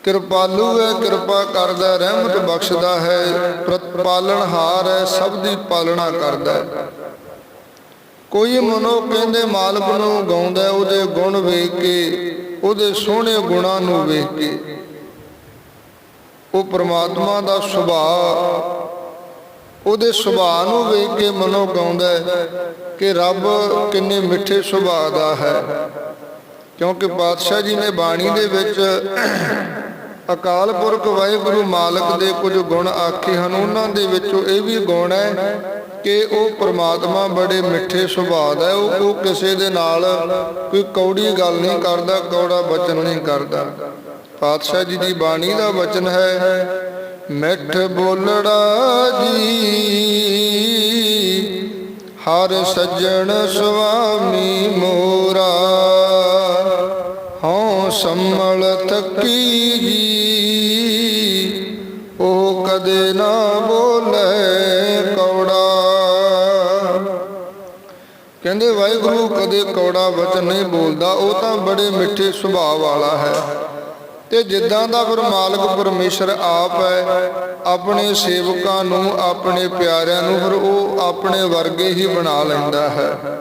ਕਿਰਪਾਲੂ ਹੈ, ਕਿਰਪਾ ਕਰਦਾ, ਰਹਿਮਤ ਬਖਸ਼ਦਾ ਹੈ। ਪ੍ਰਤਪਾਲਣਹਾਰ ਹੈ, ਸਭ ਦੀ ਪਾਲਣਾ ਕਰਦਾ ਹੈ। ਕੋਈ ਮਨੋ ਕਹਿੰਦੇ ਮਾਲਕ ਨੂੰ ਗਾਉਂਦਾ ਉਹਦੇ ਗੁਣ ਵੇਖ ਕੇ, ਉਹਦੇ ਸੋਹਣੇ ਗੁਣਾਂ ਨੂੰ ਵੇਖ ਕੇ। ਉਹ ਪ੍ਰਮਾਤਮਾ ਦਾ ਸੁਭਾਅ, ਉਹਦੇ ਸੁਭਾਅ ਨੂੰ ਵੇਖ ਕੇ ਮਨੋ ਗਾਉਂਦਾ ਕਿ ਰੱਬ ਕਿੰਨੇ ਮਿੱਠੇ ਸੁਭਾਅ ਦਾ ਹੈ। ਕਿਉਂਕਿ ਪਾਤਸ਼ਾਹ ਜੀ ਨੇ ਬਾਣੀ ਦੇ ਵਿੱਚ ਅਕਾਲ ਪੁਰਖ ਵਾਹਿਗੁਰੂ ਮਾਲਕ ਦੇ ਕੁਝ ਗੁਣ ਆਖੇ ਹਨ। ਉਹਨਾਂ ਦੇ ਵਿੱਚੋਂ ਇਹ ਵੀ ਗੁਣ ਹੈ ਕਿ ਉਹ ਪ੍ਰਮਾਤਮਾ ਬੜੇ ਮਿੱਠੇ ਸੁਭਾਅ ਦਾ ਹੈ। ਉਹ ਕਿਸੇ ਦੇ ਨਾਲ ਕੋਈ ਕੌੜੀ ਗੱਲ ਨਹੀਂ ਕਰਦਾ, ਕੌੜਾ ਬਚਨ ਨਹੀਂ ਕਰਦਾ। ਪਾਤਸ਼ਾਹ ਜੀ ਦੀ ਬਾਣੀ ਦਾ ਬਚਨ ਹੈ, ਮਿੱਠ ਬੋਲੜਾ ਜੀ, ਹਰ ਸੱਜਣ ਸੁਆਮੀ ਮੋਰਾ, ਹਉ ਸੰਮਲ ਥਕੀ ਜੀ ਕਦੇ ਨਾ ਬੋਲੇ ਕੌੜਾ। ਕਹਿੰਦੇ ਵਾਹਿਗੁਰੂ, ਕਦੇ ਕੌੜਾ ਵਚਨ ਨਹੀਂ ਬੋਲਦਾ। ਉਹ ਤਾਂ ਬੜੇ ਮਿੱਠੇ ਸੁਭਾਅ ਵਾਲਾ ਹੈ। ਤੇ ਜਿੱਦਾਂ ਦਾ ਫਿਰ ਮਾਲਕ ਪਰਮੇਸ਼ਰ ਆਪ ਹੈ, ਆਪਣੇ ਸੇਵਕਾਂ ਨੂੰ, ਆਪਣੇ ਪਿਆਰਿਆਂ ਨੂੰ ਫਿਰ ਉਹ ਆਪਣੇ ਵਰਗੇ ਹੀ ਬਣਾ ਲੈਂਦਾ ਹੈ।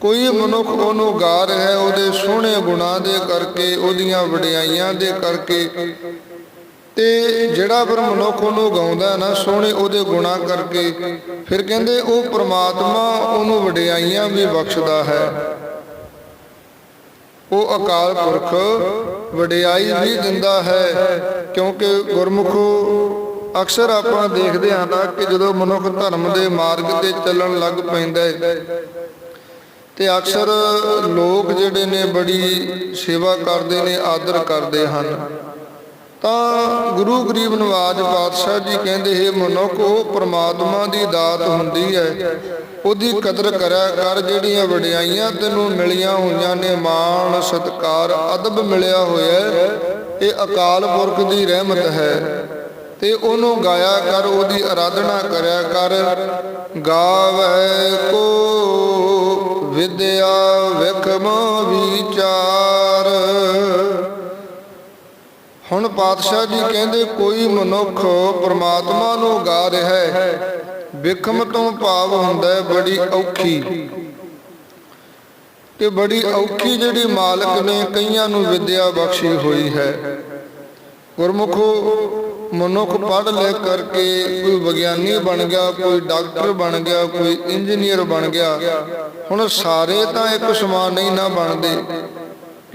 ਕੋਈ ਮਨੁੱਖ ਉਹਨੂੰ ਗਾ ਰਿਹਾ ਹੈ, ਉਹਦੇ ਸੋਹਣੇ ਗੁਣਾਂ ਦੇ ਕਰਕੇ, ਉਹਦੀਆਂ ਵਡਿਆਈਆਂ ਦੇ ਕਰਕੇ ਤੇ ਜਿਹੜਾ ਫਿਰ ਮਨੁੱਖ ਉਹਨੂੰ ਗਾਉਂਦਾ ਨਾ, ਸੋਹਣੇ ਉਹਦੇ ਗੁਣਾ ਕਰਕੇ, ਫਿਰ ਕਹਿੰਦੇ ਉਹ ਪ੍ਰਮਾਤਮਾ ਉਹਨੂੰ ਵਡਿਆਈਆਂ ਵੀ ਬਖਸ਼ਦਾ ਹੈ। ਉਹ ਅਕਾਲ ਪੁਰਖ ਵਡਿਆਈ ਵੀ ਦਿੰਦਾ ਹੈ, ਕਿਉਂਕਿ ਗੁਰਮੁਖੋ ਅਕਸਰ ਆਪਾਂ ਦੇਖਦੇ ਹਾਂ ਤਾਂ ਕਿ ਜਦੋਂ ਮਨੁੱਖ ਧਰਮ ਦੇ ਮਾਰਗ ਤੇ ਚੱਲਣ ਲੱਗ ਪੈਂਦਾ ਹੈ, ਤੇ ਅਕਸਰ ਲੋਕ ਜਿਹੜੇ ਨੇ ਬੜੀ ਸੇਵਾ ਕਰਦੇ ਨੇ, ਆਦਰ ਕਰਦੇ ਹਨ। ਤਾਂ ਗੁਰੂ ਗਰੀਬ ਨਵਾਜ ਪਾਤਸ਼ਾਹ ਜੀ ਕਹਿੰਦੇ, ਹੈ ਮਨੁੱਖ, ਉਹ ਪ੍ਰਮਾਤਮਾ ਦੀ ਦਾਤ ਹੁੰਦੀ ਹੈ। ਉਹਦੀ ਕਦਰ ਕਰਿਆ ਕਰ, ਜਿਹੜੀਆਂ ਵਡਿਆਈਆਂ ਤੈਨੂੰ ਮਿਲੀਆਂ ਹੋਈਆਂ ਨੇ, ਮਾਣ, ਸਤਕਾਰ, ਅਦਬ ਮਿਲਿਆ ਹੋਇਆ ਇਹ ਅਕਾਲ ਪੁਰਖ ਦੀ ਰਹਿਮਤ ਹੈ। ਤੇ ਉਹਨੂੰ ਗਾਇਆ ਕਰ, ਉਹਦੀ ਆਰਾਧਨਾ ਕਰਿਆ ਕਰ। ਗਾਵੇ ਕੋ ਵਿਦਿਆ ਵਿਖਮ ਵਿਚਾਰ। ਹੁਣ ਪਾਤਸ਼ਾਹ ਜੀ ਕਹਿੰਦੇ ਕੋਈ ਮਨੁੱਖ ਪ੍ਰਮਾਤਮਾ ਨੂੰ ਗਾ ਰਿਹਾ ਹੈ। ਵਿਖਮ ਤੋਂ ਭਾਵ ਹੁੰਦਾ ਹੈ ਬੜੀ ਔਖੀ। ਕਿ ਬੜੀ ਔਖੀ ਜਿਹੜੀ ਮਾਲਕ ਨੇ ਕਈਆਂ ਨੂੰ ਵਿਦਿਆ ਬਖਸ਼ੀ ਹੋਈ ਹੈ। ਗੁਰਮੁਖੋ, ਮਨੁੱਖ ਪੜ੍ਹ ਲਿਖ ਕਰਕੇ ਕੋਈ ਵਿਗਿਆਨੀ ਬਣ ਗਿਆ, ਕੋਈ ਡਾਕਟਰ ਬਣ ਗਿਆ, ਕੋਈ ਇੰਜੀਨੀਅਰ ਬਣ ਗਿਆ, ਹੁਣ ਸਾਰੇ ਤਾਂ ਇੱਕ ਸਮਾਨ ਨਹੀਂ ਨਾ ਬਣਦੇ।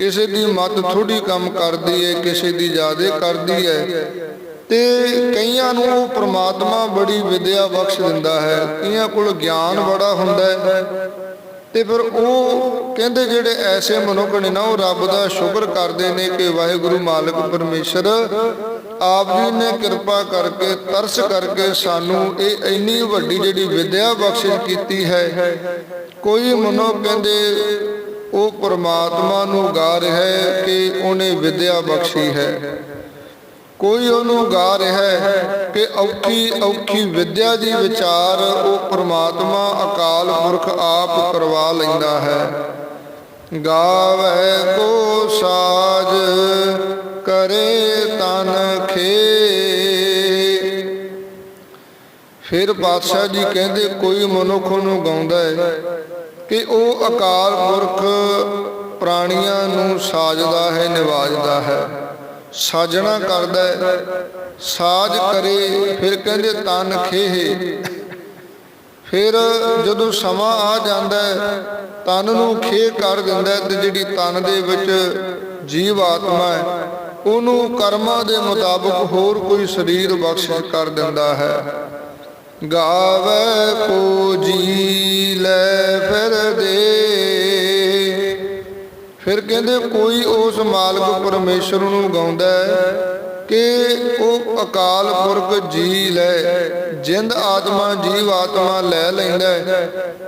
ਕਿਸੇ ਦੀ ਮੱਤ ਥੋੜੀ ਕੰਮ ਕਰਦੀ ਹੈ ਕਿਸੇ ਦੀ ਜ਼ਿਆਦਾ ਕਰਦੀ ਹੈ ਤੇ ਕਈਆਂ ਨੂੰ ਉਹ ਪ੍ਰਮਾਤਮਾ ਬੜੀ ਵਿਦਿਆ ਬਖਸ਼ ਦਿੰਦਾ ਹੈ। ਕਈਆਂ ਕੋਲ ਗਿਆਨ ਬੜਾ ਹੁੰਦਾ ਹੈ। ਤੇ ਫਿਰ ਉਹ ਕਹਿੰਦੇ ਜਿਹੜੇ ਐਸੇ ਮਨੁੱਖ ਨੇ ਨਾ, ਉਹ ਰੱਬ ਦਾ ਸ਼ੁਕਰ ਕਰਦੇ ਨੇ ਕਿ ਵਾਹਿਗੁਰੂ ਮਾਲਕ ਪਰਮੇਸ਼ਰ ਆਪ ਜੀ ਨੇ ਕਿਰਪਾ ਕਰਕੇ, ਤਰਸ ਕਰਕੇ ਸਾਨੂੰ ਇਹ ਇੰਨੀ ਵੱਡੀ ਜਿਹੜੀ ਵਿਦਿਆ ਬਖਸ਼ਿਸ਼ ਕੀਤੀ ਹੈ। ਕੋਈ ਮਨੁੱਖ ਕਹਿੰਦੇ ਉਹ ਪਰਮਾਤਮਾ ਨੂੰ ਗਾ ਰਿਹਾ ਹੈ ਕਿ ਉਹਨੇ ਵਿਦਿਆ ਬਖਸ਼ੀ ਹੈ। ਕੋਈ ਉਹਨੂੰ ਗਾ ਰਿਹਾ ਹੈ ਕਿ ਔਖੀ ਔਖੀ ਵਿਦਿਆ ਦੀ ਵਿਚਾਰ ਉਹ ਪਰਮਾਤਮਾ ਅਕਾਲ ਪੁਰਖ ਆਪ ਕਰਵਾ ਲੈਂਦਾ ਹੈ। ਗਾਵੇ ਕੋ ਸਾਜ ਕਰੇ ਤਨ ਖੇ ਫਿਰ ਬਾਦਸ਼ਾਹ ਜੀ ਕਹਿੰਦੇ, ਕੋਈ ਮਨੁੱਖ ਨੂੰ ਗਾਉਂਦਾ ਹੈ। ਕਿ ਉਹ ਅਕਾਲ ਪੁਰਖ ਪ੍ਰਾਣੀਆਂ ਨੂੰ ਸਾਜਦਾ ਹੈ, ਨਿਵਾਜਦਾ ਹੈ। ਸਾਜਣਾ ਕਰਦਾ ਹੈ, ਸਾਜ ਕਰੇ, ਫਿਰ ਕਹਿੰਦੇ ਤਨ ਖੇਹ। ਫਿਰ ਜਦੋਂ ਸਮਾਂ ਆ ਜਾਂਦਾ ਤਨ ਨੂੰ ਖੇ ਕਰ ਦਿੰਦਾ ਤੇ ਜਿਹੜੀ ਤਨ ਦੇ ਵਿੱਚ ਜੀਵ ਆਤਮਾ ਹੈ, ਉਹਨੂੰ ਕਰਮਾਂ ਦੇ ਮੁਤਾਬਕ ਹੋਰ ਕੋਈ ਸਰੀਰ ਬਖਸ਼ਿਸ਼ ਕਰ ਦਿੰਦਾ ਹੈ। ਗਾਵੇ ਕੋ ਜੀ ਲੈ ਫਿਰਦੇ ਫਿਰ ਕਹਿੰਦੇ, ਕੋਈ ਉਸ ਮਾਲਕ ਪਰਮੇਸ਼ਰ ਨੂੰ ਗਾਉਂਦਾ ਹੈ ਕਿ ਉਹ ਅਕਾਲ ਪੁਰਖ ਜੀ ਲੈ, ਜਿੰਦ ਆਤਮਾ, ਜੀਵ ਆਤਮਾ ਲੈ ਲੈਂਦਾ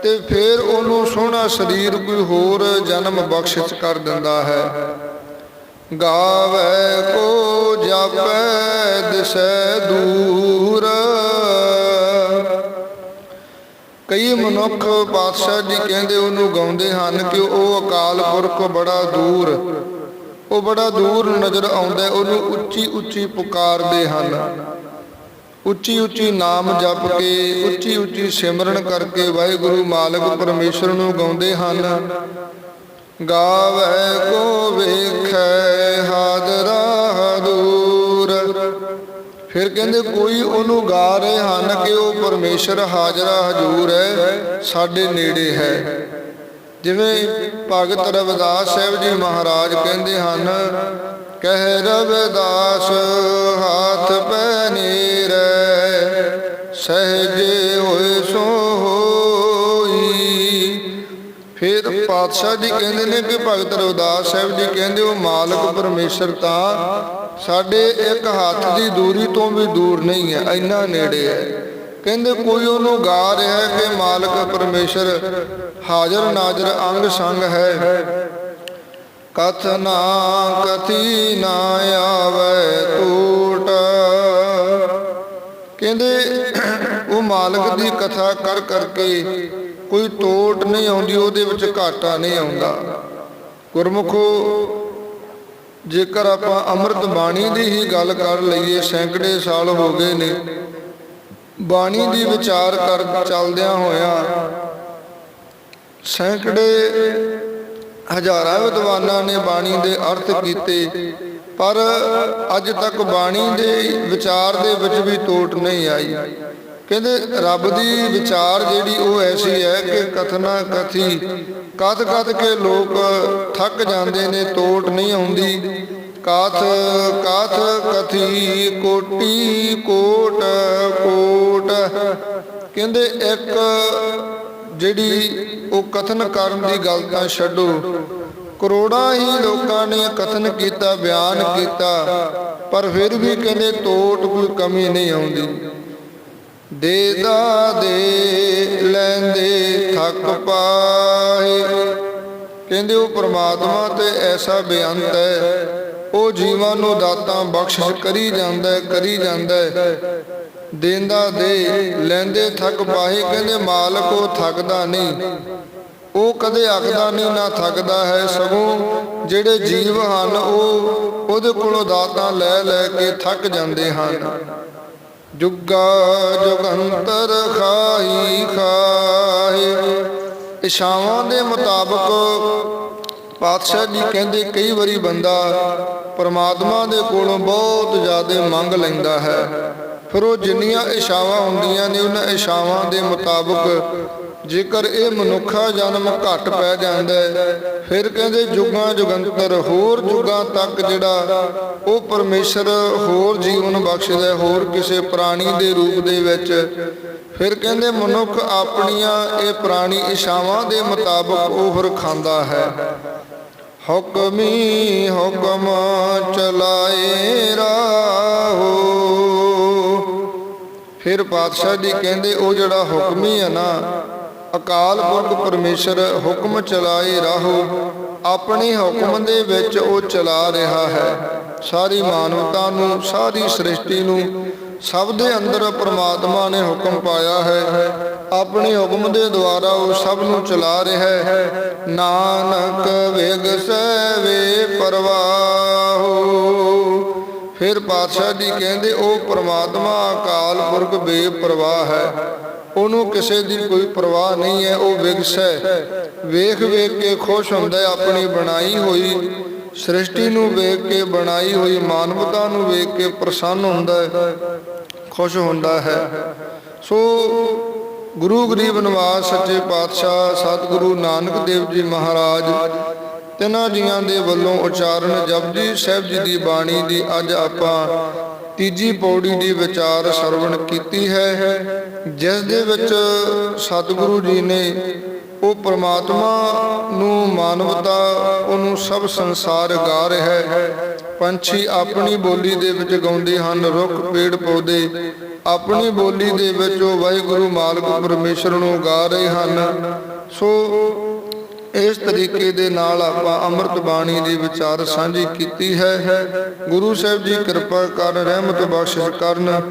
ਤੇ ਫਿਰ ਉਹਨੂੰ ਸੋਹਣਾ ਸਰੀਰ ਕੋਈ ਹੋਰ ਜਨਮ ਬਖਸ਼ਿਸ਼ ਕਰ ਦਿੰਦਾ ਹੈ। ਗਾਵੇ ਕੋ ਜਾਪੈ, ਦਿਸੈ ਦੂਰ। ਕਈ ਮਨੁੱਖ ਪਾਤਸ਼ਾਹ ਜੀ ਕਹਿੰਦੇ ਉਹਨੂੰ ਗਾਉਂਦੇ ਹਨ ਕਿ ਉਹ ਅਕਾਲ ਪੁਰਖ ਬੜਾ ਦੂਰ, ਉਹ ਬੜਾ ਦੂਰ ਨਜ਼ਰ ਆਉਂਦਾ ਉਹਨੂੰ ਉੱਚੀ ਉੱਚੀ ਪੁਕਾਰਦੇ ਹਨ। ਉੱਚੀ ਉੱਚੀ ਨਾਮ ਜਪ ਕੇ ਉੱਚੀ ਉੱਚੀ ਸਿਮਰਨ ਕਰਕੇ ਵਾਹਿਗੁਰੂ ਮਾਲਕ ਪਰਮੇਸ਼ਰ ਨੂੰ ਗਾਉਂਦੇ ਹਨ। ਗਾਵੇ ਕੋ ਵੇਖੈ ਹਾਦਰਾ ਦੂਰ ਫਿਰ ਕਹਿੰਦੇ, ਕੋਈ ਉਹਨੂੰ ਗਾ ਰਹੇ ਹਨ ਕਿ ਉਹ ਪਰਮੇਸ਼ਰ ਹਾਜ਼ਰਾ ਹਜੂਰ ਹੈ, ਸਾਡੇ ਨੇੜੇ ਹੈ। ਜਿਵੇਂ ਭਗਤ ਰਵਿਦਾਸ ਸਾਹਿਬ ਜੀ ਮਹਾਰਾਜ ਕਹਿੰਦੇ ਹਨ, ਕਹਿ ਰਵਿਦਾਸ, ਹੱਥ ਪੈ ਨੀਰੈ ਸਹਜੇ ਹੋਏ ਸੋ ਹੋਈ ਫਿਰ ਪਾਤਸ਼ਾਹ ਜੀ ਕਹਿੰਦੇ ਨੇ ਕਿ ਭਗਤ ਰਵਿਦਾਸ ਸਾਹਿਬ ਜੀ ਕਹਿੰਦੇ, ਉਹ ਮਾਲਕ ਪਰਮੇਸ਼ਰ ਤਾਂ ਸਾਡੇ ਇੱਕ ਹੱਥ ਦੀ ਦੂਰੀ ਤੋਂ ਵੀ ਦੂਰ ਨਹੀਂ ਹੈ, ਇੰਨਾ ਨੇੜੇ ਹੈ। ਕਹਿੰਦੇ ਕੋਈ ਉਹਨੂੰ ਗਾ ਰਿਹਾ ਕਿ ਮਾਲਕ ਪਰਮੇਸ਼ਰ ਹਾਜ਼ਰ ਨਾਜ਼ਰ ਅੰਗ ਸੰਗ ਹੈ। ਕਥ ਕਥੀ ਨਾ ਆਵੇ ਟੂਟ ਕਹਿੰਦੇ ਉਹ ਮਾਲਕ ਦੀ ਕਥਾ ਕਰ ਕਰਕੇ ਕੋਈ ਤੋਟ ਨਹੀਂ ਆਉਂਦੀ, ਉਹਦੇ ਵਿੱਚ ਘਾਟਾ ਨਹੀਂ ਆਉਂਦਾ। ਗੁਰਮੁਖੋ ਜੇਕਰ ਆਪਾਂ ਅੰਮ੍ਰਿਤ ਬਾਣੀ ਦੀ ਹੀ ਗੱਲ ਕਰ ਲਈਏ, ਸੈਂਕੜੇ ਸਾਲ ਹੋ ਗਏ ਨੇ। ਬਾਣੀ ਦੀ ਵਿਚਾਰ ਕਰ ਚੱਲਦਿਆਂ ਹੋਇਆਂ ਸੈਂਕੜੇ ਹਜ਼ਾਰਾਂ ਵਿਦਵਾਨਾਂ ਨੇ ਬਾਣੀ ਦੇ ਅਰਥ ਕੀਤੇ, ਪਰ ਅੱਜ ਤੱਕ ਬਾਣੀ ਦੇ ਵਿਚਾਰ ਦੇ ਵਿੱਚ ਵੀ ਤੋਟ ਨਹੀਂ ਆਈ। ਕਹਿੰਦੇ ਰੱਬ ਦੀ ਵਿਚਾਰ ਜਿਹੜੀ ਉਹ ਐਸੀ ਹੈ ਕਿ ਕਥਨਾ ਕਥੀ ਕਦ ਕਦ ਕੇ ਲੋਕ ਥੱਕ ਜਾਂਦੇ ਨੇ, ਤੋਟ ਨਹੀਂ ਆਉਂਦੀ। ਕਾਥ ਕਾਥ ਕਥੀ ਕੋਟੀ ਕੋਟ ਕੋਟ। ਕਹਿੰਦੇ ਇੱਕ ਜਿਹੜੀ ਉਹ ਕਥਨ ਕਰਨ ਦੀ ਗੱਲ ਤਾਂ ਛੱਡੋ। ਕਰੋੜਾਂ ਹੀ ਲੋਕਾਂ ਨੇ ਕਥਨ ਕੀਤਾ, ਬਿਆਨ ਕੀਤਾ, ਪਰ ਫਿਰ ਵੀ ਕਹਿੰਦੇ ਤੋਟ ਕੋਈ ਕਮੀ ਨਹੀਂ ਆਉਂਦੀ। ਦੇਦਾ ਦੇ ਲੈਂਦੇ ਥੱਕ ਪਾਏ। ਕਹਿੰਦੇ ਉਹ ਪ੍ਰਮਾਤਮਾ ਤੇ ਐਸਾ ਬੇਅੰਤ ਹੈ। ਉਹ ਜੀਵਾਂ ਨੂੰ ਦਾਤਾਂ ਬਖਸ਼ਿਸ਼ ਕਰੀ ਜਾਂਦਾ ਕਰੀ ਜਾਂਦਾ ਦੇਂਦਾ ਦੇ, ਲੈਂਦੇ ਥੱਕ ਪਾਏ। ਕਹਿੰਦੇ ਮਾਲਕ ਉਹ ਥੱਕਦਾ ਨਹੀਂ। ਉਹ ਕਦੇ ਅੱਕਦਾ ਨਹੀਂ, ਨਾ ਥੱਕਦਾ ਹੈ। ਸਗੋਂ ਜਿਹੜੇ ਜੀਵ ਹਨ, ਉਹ ਉਹਦੇ ਕੋਲੋਂ ਦਾਤਾਂ ਲੈ ਲੈ ਕੇ ਥੱਕ ਜਾਂਦੇ ਹਨ। ਜੁਗਾ ਜੁਗੰਤਰ ਖਾਈ ਖਾਏ। ਇਸ਼ਾਵਾਂ ਦੇ ਮੁਤਾਬਕ ਪਾਤਸ਼ਾਹ ਜੀ ਕਹਿੰਦੇ ਕਈ ਵਾਰੀ ਬੰਦਾ ਪਰਮਾਤਮਾ ਦੇ ਕੋਲੋਂ ਬਹੁਤ ਜ਼ਿਆਦਾ ਮੰਗ ਲੈਂਦਾ ਹੈ। ਫਿਰ ਉਹ ਜਿੰਨੀਆਂ ਇਸ਼ਾਵਾਂ ਹੁੰਦੀਆਂ ਨੇ, ਉਹਨਾਂ ਇਸ਼ਾਵਾਂ ਦੇ ਮੁਤਾਬਕ ਜੇਕਰ ਇਹ ਮਨੁੱਖਾ ਜਨਮ ਘਟ ਪੈ ਜਾਂਦਾ ਹੈ, ਫਿਰ ਕਹਿੰਦੇ ਜੁਗਾਂ ਜੁਗੰਤਰ, ਹੋਰ ਜੁਗਾਂ ਤੱਕ ਜਿਹੜਾ ਉਹ ਪਰਮੇਸ਼ਰ ਹੋਰ ਜੀਵਨ ਬਖਸ਼ਦਾ ਹੋਰ ਕਿਸੇ ਪ੍ਰਾਣੀ ਦੇ ਰੂਪ ਦੇ ਵਿੱਚ, ਫਿਰ ਕਹਿੰਦੇ ਮਨੁੱਖ ਆਪਣੀਆਂ ਇਹ ਪ੍ਰਾਣੀ ਇਸ਼ਾਵਾਂ ਦੇ ਮੁਤਾਬਕ ਉਹ ਫਿਰ ਖਾਂਦਾ ਹੈ। ਹੁਕਮੀ ਹੁਕਮ ਚਲਾਏ ਰਾਹੋ। ਫਿਰ ਪਾਤਸ਼ਾਹ ਜੀ ਕਹਿੰਦੇ ਉਹ ਜਿਹੜਾ ਹੁਕਮੀ ਹੈ ਨਾ ਅਕਾਲ ਪੁਰਖ ਪਰਮੇਸ਼ਰ ਹੁਕਮ ਚਲਾਏ ਰਾਹੋ, ਆਪਣੇ ਹੁਕਮ ਦੇ ਵਿੱਚ ਉਹ ਚਲਾ ਰਿਹਾ ਹੈ। ਸਾਰੀ ਮਾਨਵਤਾ ਨੂੰ, ਸਾਰੀ ਸ੍ਰਿਸ਼ਟੀ ਨੂੰ, ਸਭ ਦੇ ਅੰਦਰ ਪ੍ਰਮਾਤਮਾ ਨੇ ਹੁਕਮ ਪਾਇਆ ਹੈ। ਆਪਣੇ ਹੁਕਮ ਦੇ ਦੁਆਰਾ ਉਹ ਸਭ ਨੂੰ ਚਲਾ ਰਿਹਾ ਹੈ। ਨਾਨਕ ਵਿਗਸੈ ਵੇ ਪਰਵਾਹੋ। ਫਿਰ ਪਾਤਸ਼ਾਹ ਜੀ ਕਹਿੰਦੇ, ਉਹ ਪ੍ਰਮਾਤਮਾ ਅਕਾਲ ਪੁਰਖ ਬੇਪਰਵਾਹ ਹੈ। ਉਹਨੂੰ ਕਿਸੇ ਦੀ ਕੋਈ ਪਰਵਾਹ ਨਹੀਂ ਹੈ, ਉਹ ਵਿਗਸ ਵੇਖ ਵੇਖ ਕੇ ਖੁਸ਼ ਹੁੰਦਾ ਹੈ, ਆਪਣੀ ਬਣਾਈ ਹੋਈ ਸ੍ਰਿਸ਼ਟੀ ਨੂੰ ਵੇਖ ਕੇ, ਬਣਾਈ ਹੋਈ ਮਾਨਵਤਾ ਨੂੰ ਵੇਖ ਕੇ ਪ੍ਰਸੰਨ ਹੁੰਦਾ ਹੈ, ਖੁਸ਼ ਹੁੰਦਾ ਹੈ। ਸੋ ਗੁਰੂ ਗਰੀਬ ਨਿਵਾਸ, ਸੱਚੇ ਪਾਤਸ਼ਾਹ, ਸਤਿਗੁਰੂ ਨਾਨਕ ਦੇਵ ਜੀ ਮਹਾਰਾਜ, ਤਿੰਨਾਂ ਜੀਆਂ ਦੇ ਵੱਲੋਂ ਉਚਾਰਨ ਜਪਜੀ ਸਾਹਿਬ ਜੀ ਦੀ ਬਾਣੀ ਦੀ ਅੱਜ ਆਪਾਂ ਤੀਜੀ ਪੌੜੀ ਦੀ ਵਿਚਾਰ ਸਰਵਣ ਕੀਤੀ ਹੈ। ਜਿਸ ਦੇ ਵਿੱਚ ਸਤਿਗੁਰੂ ਜੀ ਨੇ ਉਹ ਪ੍ਰਮਾਤਮਾ ਨੂੰ ਮਾਨਵਤਾ ਉਹਨੂੰ ਸਭ ਸੰਸਾਰ ਗਾ ਰਿਹਾ ਹੈ। ਪੰਛੀ ਆਪਣੀ ਬੋਲੀ ਦੇ ਵਿੱਚ ਗਾਉਂਦੇ ਹਨ, ਰੁੱਖ, ਪੇੜ, ਪੌਦੇ। ਆਪਣੀ ਬੋਲੀ ਦੇ ਵਿੱਚ ਉਹ ਵਾਹਿਗੁਰੂ ਮਾਲਕ ਪਰਮੇਸ਼ਰ ਨੂੰ ਗਾ ਰਹੇ ਹਨ। ਸੋ ਇਸ ਤਰੀਕੇ ਦੇ ਨਾਲ ਆਪਾਂ ਅੰਮ੍ਰਿਤ ਬਾਣੀ ਦੀ ਵਿਚਾਰ ਸਾਂਝੀ ਕੀਤੀ ਹੈ। ਗੁਰੂ ਸਾਹਿਬ ਜੀ ਕਿਰਪਾ ਕਰ ਰਹਿਮਤ ਬਖਸ਼ਿਸ਼ ਕਰਨ।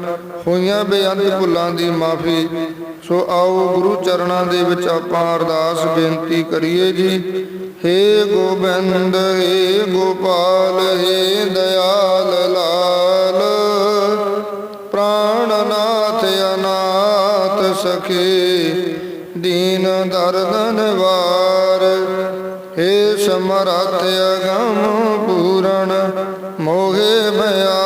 ਹੋਈਆਂ ਬੇਅੰਤ ਭੁੱਲਾਂ ਦੀ ਮਾਫੀ। ਸੋ ਆਓ ਗੁਰੂ ਚਰਨਾਂ ਦੇ ਵਿੱਚ ਆਪਾਂ ਅਰਦਾਸ ਬੇਨਤੀ ਕਰੀਏ ਜੀ। ਹੇ ਗੋਬਿੰਦ, ਹੇ ਗੋਪਾਲ, ਹੇ ਦਇਆਲ ਲਾਲ। ਪ੍ਰਾਣਨਾਥ ਅਨਾਥ ਸਖੇ, ਦੀਨ ਦਰਦਨ ਵਾਰ ਹੇ ਅਗਮ ਪੂਰਨ ਮੋਹਿ ਭਇਆ